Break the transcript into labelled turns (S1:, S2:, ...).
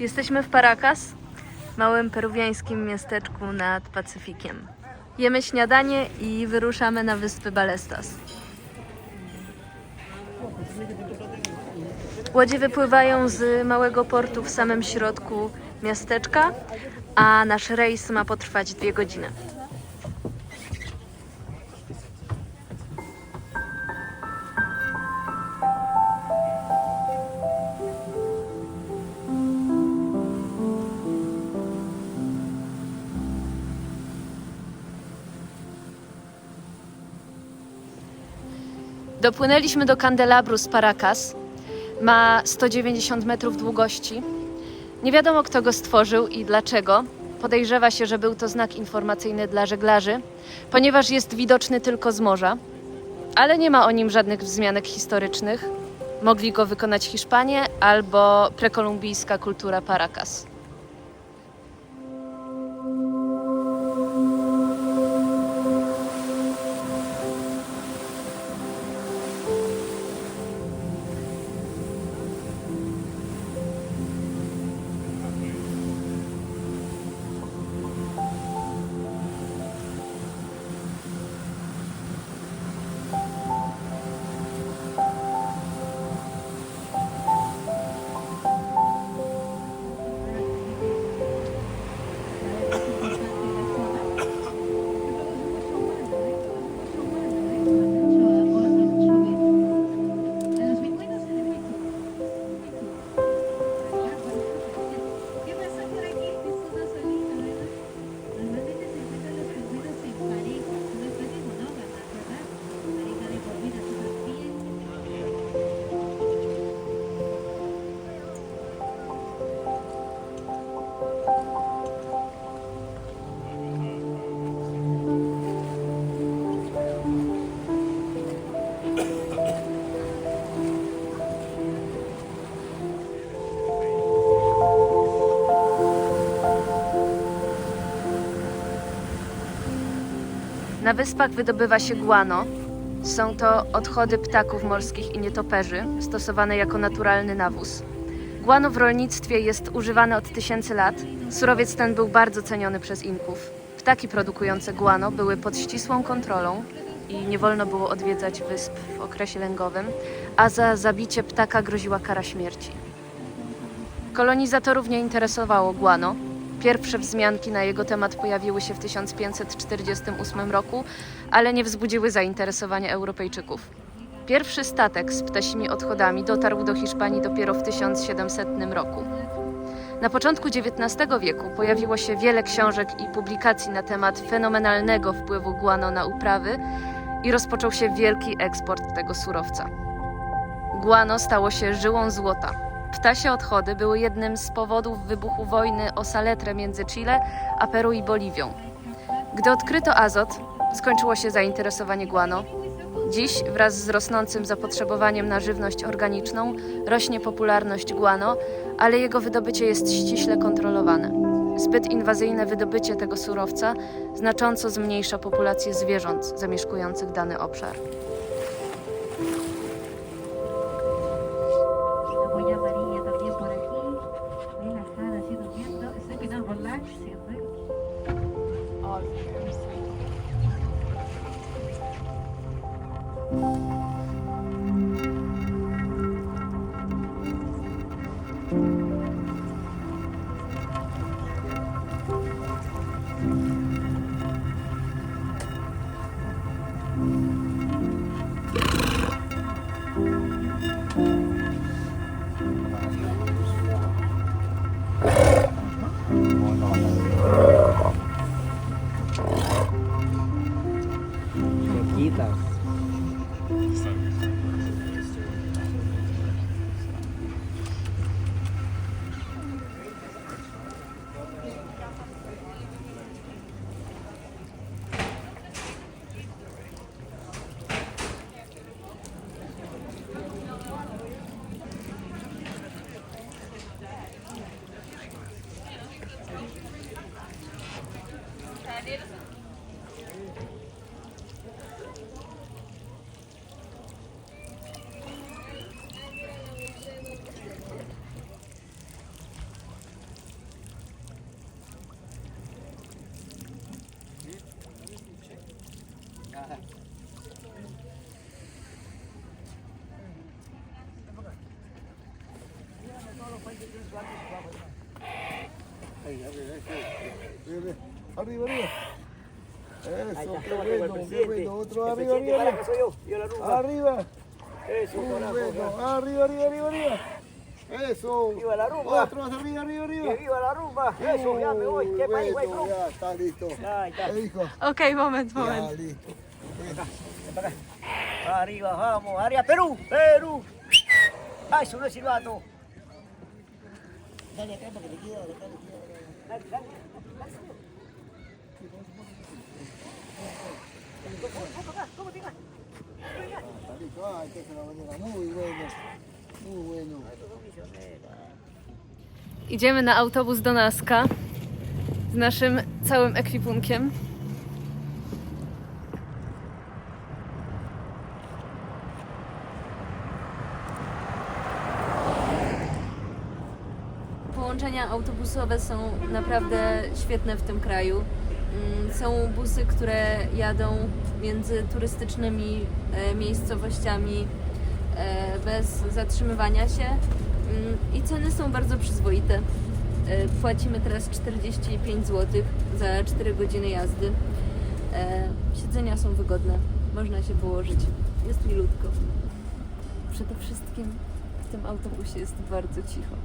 S1: Jesteśmy w Paracas, małym peruwiańskim miasteczku nad Pacyfikiem. Jemy śniadanie i wyruszamy na wyspy Balestas. Łodzie wypływają z małego portu w samym środku miasteczka, a nasz rejs ma potrwać dwie godziny. Dopłynęliśmy do Candelabru z Paracas. Ma 190 metrów długości. Nie wiadomo, kto go stworzył i dlaczego. Podejrzewa się, że był to znak informacyjny dla żeglarzy, ponieważ jest widoczny tylko z morza, ale nie ma o nim żadnych wzmianek historycznych. Mogli go wykonać Hiszpanie albo prekolumbijska kultura Paracas. Na wyspach wydobywa się guano. Są to odchody ptaków morskich i nietoperzy, stosowane jako naturalny nawóz. Guano w rolnictwie jest używane od tysięcy lat. Surowiec ten był bardzo ceniony przez Inków. Ptaki produkujące guano były pod ścisłą kontrolą i nie wolno było odwiedzać wysp w okresie lęgowym, a za zabicie ptaka groziła kara śmierci. Kolonizatorów nie interesowało guano. Pierwsze wzmianki na jego temat pojawiły się w 1548 roku, ale nie wzbudziły zainteresowania Europejczyków. Pierwszy statek z ptasimi odchodami dotarł do Hiszpanii dopiero w 1700 roku. Na początku XIX wieku pojawiło się wiele książek i publikacji na temat fenomenalnego wpływu guano na uprawy i rozpoczął się wielki eksport tego surowca. Guano stało się żyłą złota. Ptasie odchody były jednym z powodów wybuchu wojny o saletrę między Chile a Peru i Boliwią. Gdy odkryto azot, skończyło się zainteresowanie guano. Dziś, wraz z rosnącym zapotrzebowaniem na żywność organiczną, rośnie popularność guano, ale jego wydobycie jest ściśle kontrolowane. Zbyt inwazyjne wydobycie tego surowca znacząco zmniejsza populację zwierząt zamieszkujących dany obszar.
S2: Kita.
S3: Gracias.
S4: Arriba, arriba. Eso, qué bueno, qué bueno. Otro arriba, arriba.
S3: Arriba.
S4: arriba.
S3: Eso,
S4: arriba, arriba, arriba, arriba. Eso.
S3: Viva la rumba.
S4: Otro arriba, arriba, arriba.
S3: viva la rumba. Eso, ya me voy. Qué país, güey,
S4: Ya, está listo.
S3: Ahí está.
S4: Ok,
S5: momento, momento.
S4: Ya, listo.
S3: Arriba, vamos. Arriba, Perú, Perú. Eso no es silbato. Dale acá para que te quede. Dale, dale, dale.
S4: Es una muy. Muy bueno.
S5: Idziemy na autobus do Naska z naszym całym ekwipunkiem. Autobusowe są naprawdę świetne w tym kraju. Mm, Są busy, które jadą między turystycznymi e, miejscowościami e, bez zatrzymywania się Mm, i ceny są bardzo przyzwoite. E, Płacimy teraz 45 zł za 4 godziny jazdy. Siedzenia są wygodne, można się położyć, jest milutko. Przede wszystkim w tym autobusie jest bardzo cicho.